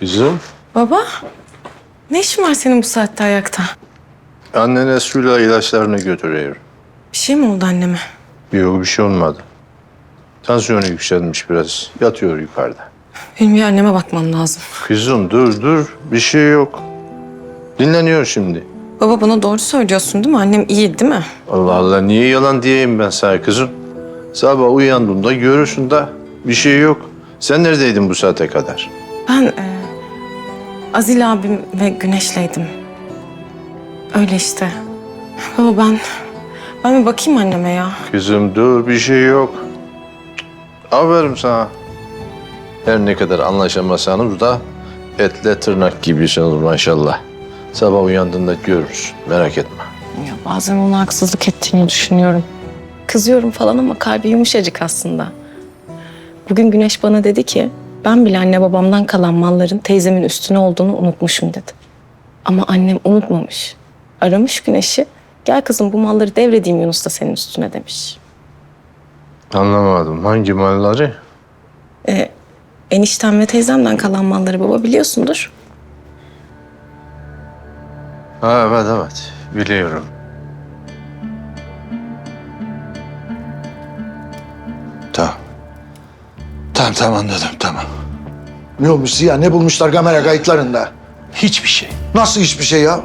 Bizim Baba, ne işin var senin bu saatte ayakta? annene suyla ilaçlarını götürüyor. Bir şey mi oldu anneme? Yok bir şey olmadı. Tansiyonu yükselmiş biraz. Yatıyor yukarıda. Benim bir anneme bakmam lazım. Kızım dur dur. Bir şey yok. Dinleniyor şimdi. Baba bana doğru söylüyorsun değil mi? Annem iyi değil mi? Allah Allah niye yalan diyeyim ben sana kızım? Sabah uyandığımda görürsün da bir şey yok. Sen neredeydin bu saate kadar? Ben e, Azil abim ve Güneş'leydim. Öyle işte. Baba ben, ben bir bakayım anneme ya. Kızım dur bir şey yok. Aferin sana. Her ne kadar anlaşamasanız da etle tırnak gibisiniz maşallah. Sabah uyandığında görürsün merak etme. Ya bazen ona haksızlık ettiğini düşünüyorum. Kızıyorum falan ama kalbi yumuşacık aslında. Bugün Güneş bana dedi ki ben bile anne babamdan kalan malların teyzemin üstüne olduğunu unutmuşum dedi. Ama annem unutmamış. Aramış Güneş'i. Gel kızım bu malları devredeyim Yunus da senin üstüne demiş. Anlamadım. Hangi malları? Ee, eniştem ve teyzemden kalan malları baba biliyorsundur. Ha, evet evet. Biliyorum. Tamam tamam anladım tamam. Ne olmuş Ziya? Ne bulmuşlar kamera kayıtlarında? Hiçbir şey. Nasıl hiçbir şey ya?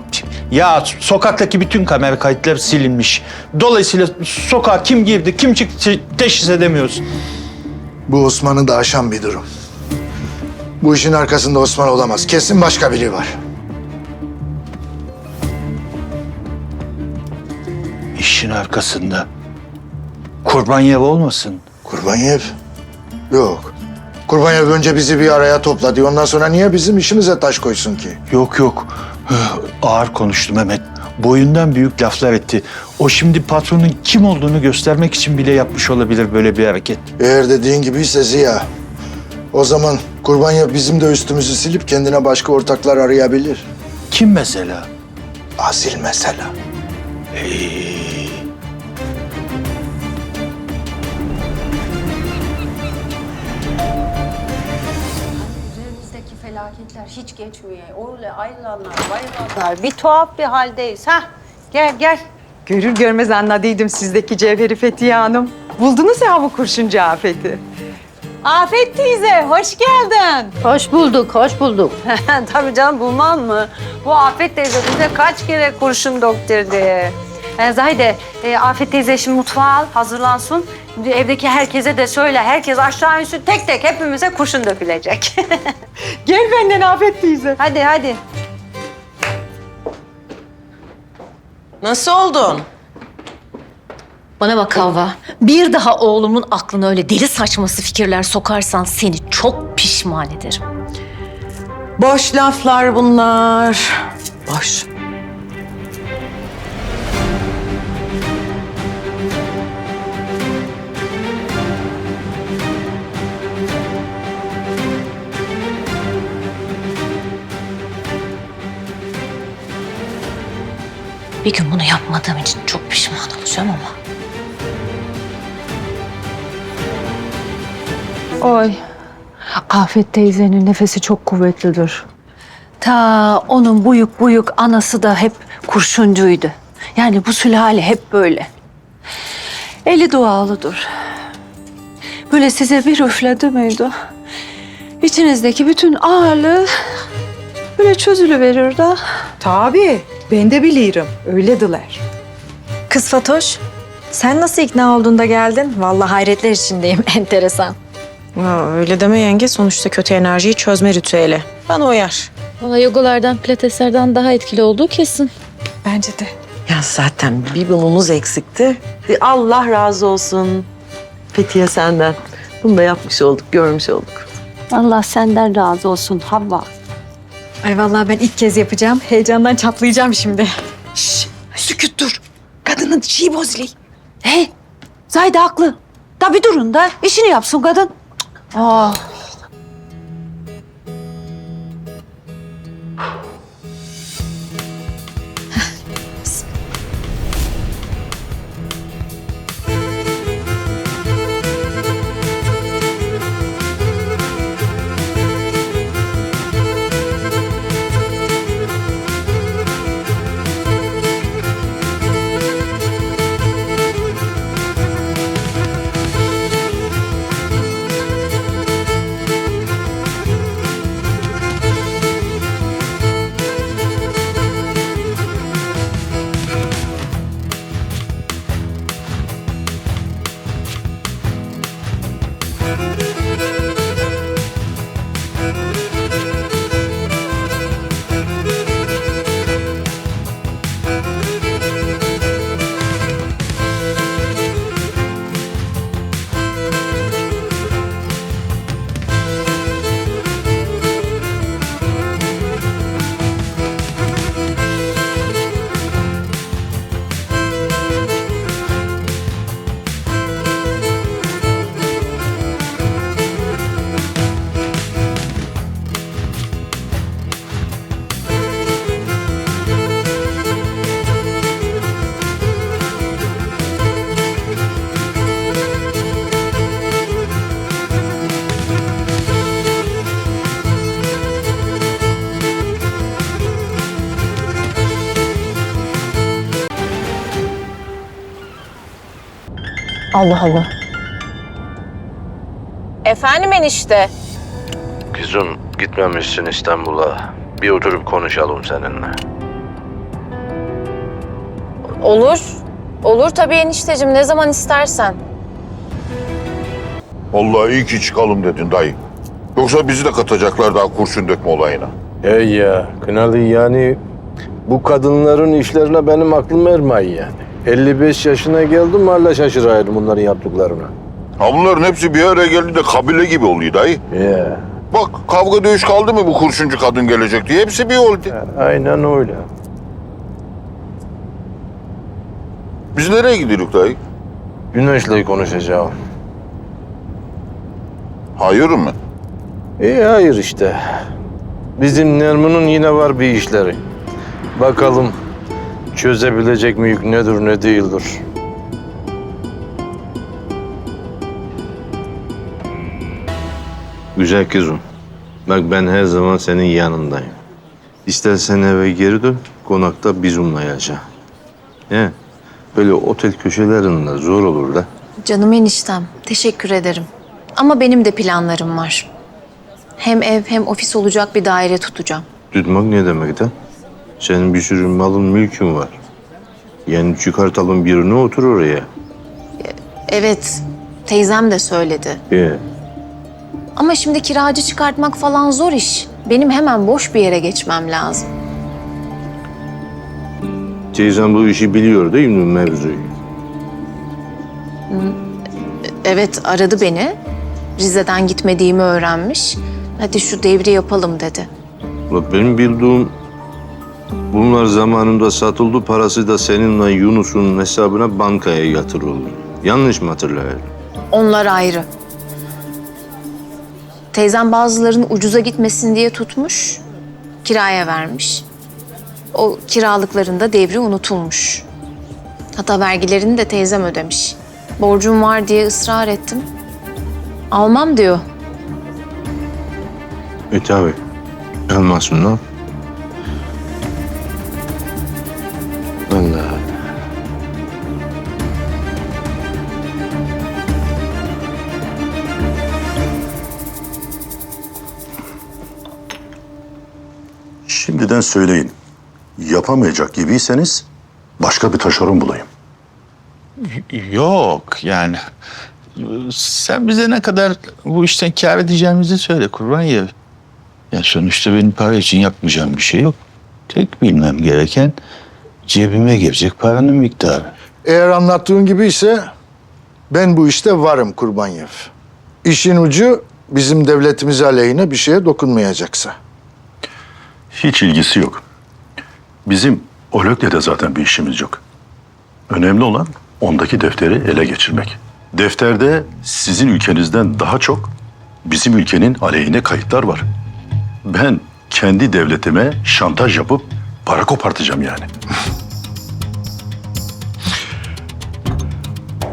Ya sokaktaki bütün kamera kayıtları silinmiş. Dolayısıyla sokağa kim girdi, kim çıktı teşhis edemiyoruz. Bu Osman'ı da aşan bir durum. Bu işin arkasında Osman olamaz. Kesin başka biri var. İşin arkasında Kurbanyev olmasın? Kurbanyev? Yok. Kurbanyev önce bizi bir araya topladı. Ondan sonra niye bizim işimize taş koysun ki? Yok yok. Ağır konuştu Mehmet. Boyundan büyük laflar etti. O şimdi patronun kim olduğunu göstermek için bile yapmış olabilir böyle bir hareket. Eğer dediğin gibiyse Ziya, o zaman Kurbanyev bizim de üstümüzü silip kendine başka ortaklar arayabilir. Kim mesela? Asil mesela. Üzerimizdeki felaketler hiç geçmiyor. Öyle ayrılanlar, bayılanlar. Bir tuhaf bir haldeyiz. Ha, gel gel. Görür görmez anladıydım sizdeki Cevheri Fethiye Hanım. Buldunuz ya bu kurşuncu afeti. Afet teyze, hoş geldin. Hoş bulduk, hoş bulduk. Tabii canım bulmam mı? Bu Afet teyze bize kaç kere kurşun doktordu. E, Zahide, e, Afet teyze şimdi mutfağa al, hazırlansın. Evdeki herkese de söyle, herkes aşağı insin, tek tek hepimize kurşun dökülecek. Gel benden Afet teyze. hadi hadi. Nasıl oldun? Bana bak Havva. Bir daha oğlumun aklına öyle deli saçması fikirler sokarsan seni çok pişman ederim. Boş laflar bunlar. Boş. Bir gün bunu yapmadığım için çok pişman olacağım ama. Oy. Afet teyzenin nefesi çok kuvvetlidir. Ta onun buyuk buyuk anası da hep kurşuncuydu. Yani bu sülale hep böyle. Eli dualıdır. Böyle size bir üfledi miydi? İçinizdeki bütün ağırlığı böyle çözülüverir de. Tabii, ben de bilirim. Öyledirler. Kız Fatoş, sen nasıl ikna oldun da geldin? Vallahi hayretler içindeyim. Enteresan. Ya öyle deme yenge. Sonuçta kötü enerjiyi çözme ritüeli. Bana uyar. Valla yogalardan, pilateslerden daha etkili olduğu kesin. Bence de. Ya zaten bir bulumuz eksikti. E, Allah razı olsun Fethiye senden. Bunu da yapmış olduk, görmüş olduk. Allah senden razı olsun Havva. Ay vallahi ben ilk kez yapacağım. Heyecandan çatlayacağım şimdi. Şşş, sükut dur. Kadının çiğ bozuli. He, Zayda haklı. Da bir durun da işini yapsın kadın. Aa. Allah Allah. Efendim enişte. Kızım gitmemişsin İstanbul'a. Bir oturup konuşalım seninle. Olur. Olur tabii enişteciğim ne zaman istersen. Vallahi iyi ki çıkalım dedin dayı. Yoksa bizi de katacaklar daha kurşun dökme olayına. Hey ya Kınalı yani bu kadınların işlerine benim aklım ermiyor yani. 55 yaşına geldim hala şaşırıyorum bunların yaptıklarına. Ha bunların hepsi bir araya geldi de kabile gibi oluyor dayı. Ya Bak kavga dövüş kaldı mı bu kurşuncu kadın gelecek diye hepsi bir oldu. aynen öyle. Biz nereye gidiyoruz dayı? Güneş'le konuşacağım. Hayır mı? İyi hayır işte. Bizim Nermin'in yine var bir işleri. Bakalım çözebilecek mi yük nedir ne değildir. Güzel kızım. Bak ben her zaman senin yanındayım. İstersen eve geri dön, konakta bizimle yaşa. He? Böyle otel köşelerinde zor olur da. Canım eniştem, teşekkür ederim. Ama benim de planlarım var. Hem ev hem ofis olacak bir daire tutacağım. Tutmak ne demek de? Senin bir sürü malın mülkün var. Yani çıkartalım birini otur oraya. Evet, teyzem de söyledi. Ee, Ama şimdi kiracı çıkartmak falan zor iş. Benim hemen boş bir yere geçmem lazım. teyzem bu işi biliyor değil mi mevzuyu? Evet, aradı beni. Rize'den gitmediğimi öğrenmiş. Hadi şu devri yapalım dedi. Bak benim bildiğim bunlar zamanında satıldı parası da seninle Yunus'un hesabına bankaya yatırıldı. Yanlış mı hatırlıyorum? Onlar ayrı. Teyzem bazılarının ucuza gitmesin diye tutmuş, kiraya vermiş. O kiralıklarında devri unutulmuş. Hatta vergilerini de teyzem ödemiş. Borcum var diye ısrar ettim. Almam diyor. E tabi. Almasın lan. Şimdiden söyleyin. Yapamayacak gibiyseniz başka bir taşeron bulayım. Yok yani. Sen bize ne kadar bu işten kâr edeceğimizi söyle kurban ya. Ya sonuçta benim para için yapmayacağım bir şey yok. Tek bilmem gereken cebime girecek paranın miktarı. Eğer anlattığın gibi ise ben bu işte varım Kurbanyev. İşin ucu bizim devletimiz aleyhine bir şeye dokunmayacaksa. Hiç ilgisi yok. Bizim Olök'le de zaten bir işimiz yok. Önemli olan ondaki defteri ele geçirmek. Defterde sizin ülkenizden daha çok bizim ülkenin aleyhine kayıtlar var. Ben kendi devletime şantaj yapıp para kopartacağım yani.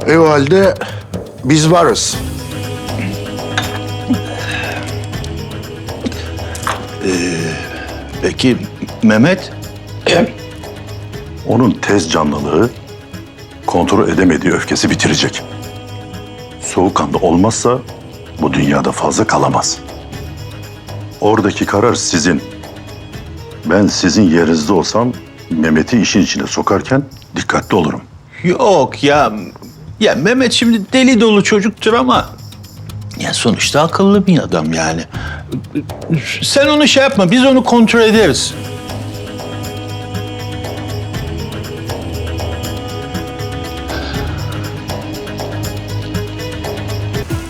E o halde biz varız. Peki Mehmet? Onun tez canlılığı kontrol edemediği öfkesi bitirecek. Soğukkanlı olmazsa bu dünyada fazla kalamaz. Oradaki karar sizin. Ben sizin yerinizde olsam Mehmet'i işin içine sokarken dikkatli olurum. Yok ya. Ya Mehmet şimdi deli dolu çocuktur ama ya sonuçta akıllı bir adam yani. Sen onu şey yapma, biz onu kontrol ederiz.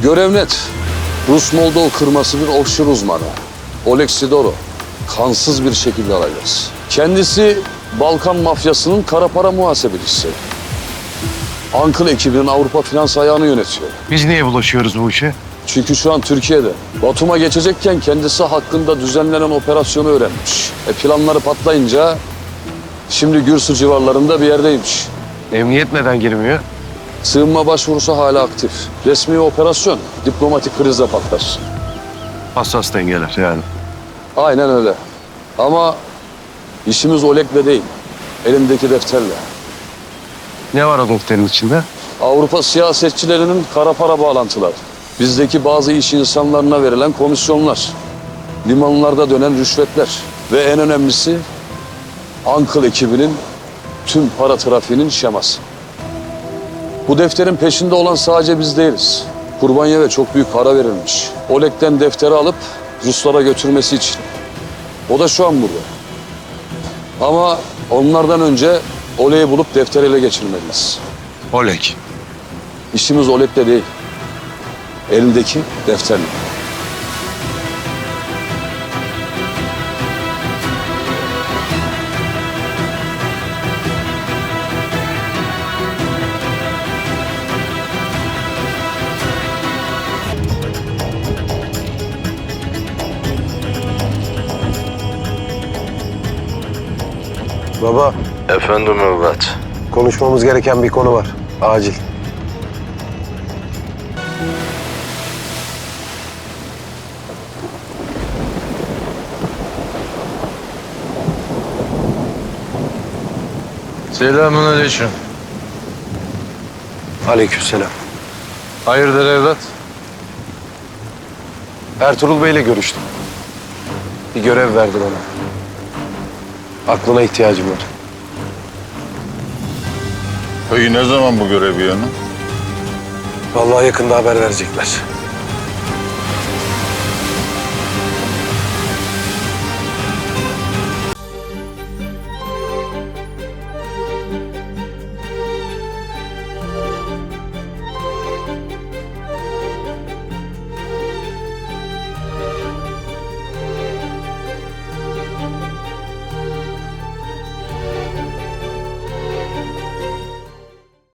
Görev net. Rus Moldov kırması bir offshore uzmanı. Oleg Sidorov. Kansız bir şekilde alacağız. Kendisi Balkan mafyasının kara para muhasebecisi. Ankıl ekibinin Avrupa finans ayağını yönetiyor. Biz niye bulaşıyoruz bu işe? Çünkü şu an Türkiye'de. Batum'a geçecekken kendisi hakkında düzenlenen operasyonu öğrenmiş. E planları patlayınca şimdi Gürsü civarlarında bir yerdeymiş. Emniyet neden girmiyor? Sığınma başvurusu hala aktif. Resmi operasyon diplomatik krizle patlar. Hassas dengeler yani. Aynen öyle. Ama işimiz Oleg'le değil. Elimdeki defterle. Ne var o defterin içinde? Avrupa siyasetçilerinin kara para bağlantıları, bizdeki bazı iş insanlarına verilen komisyonlar, limanlarda dönen rüşvetler ve en önemlisi Ankıl ekibinin tüm para trafiğinin şeması. Bu defterin peşinde olan sadece biz değiliz. Kurbanyeve çok büyük para verilmiş. Oleg'den defteri alıp Ruslara götürmesi için. O da şu an burada. Ama onlardan önce Oleg'i bulup defteri ele geçirmeliyiz. Oleg. İşimiz Oleg'le değil. Elindeki defterle. Baba, Efendim evlat. konuşmamız gereken bir konu var. Acil. Selamun aleyküm. Aleykümselam. Hayırdır evlat? Ertuğrul Bey'le görüştüm. Bir görev verdi bana. Aklına ihtiyacım var. Peki ne zaman bu görevi yana? Vallahi yakında haber verecekler.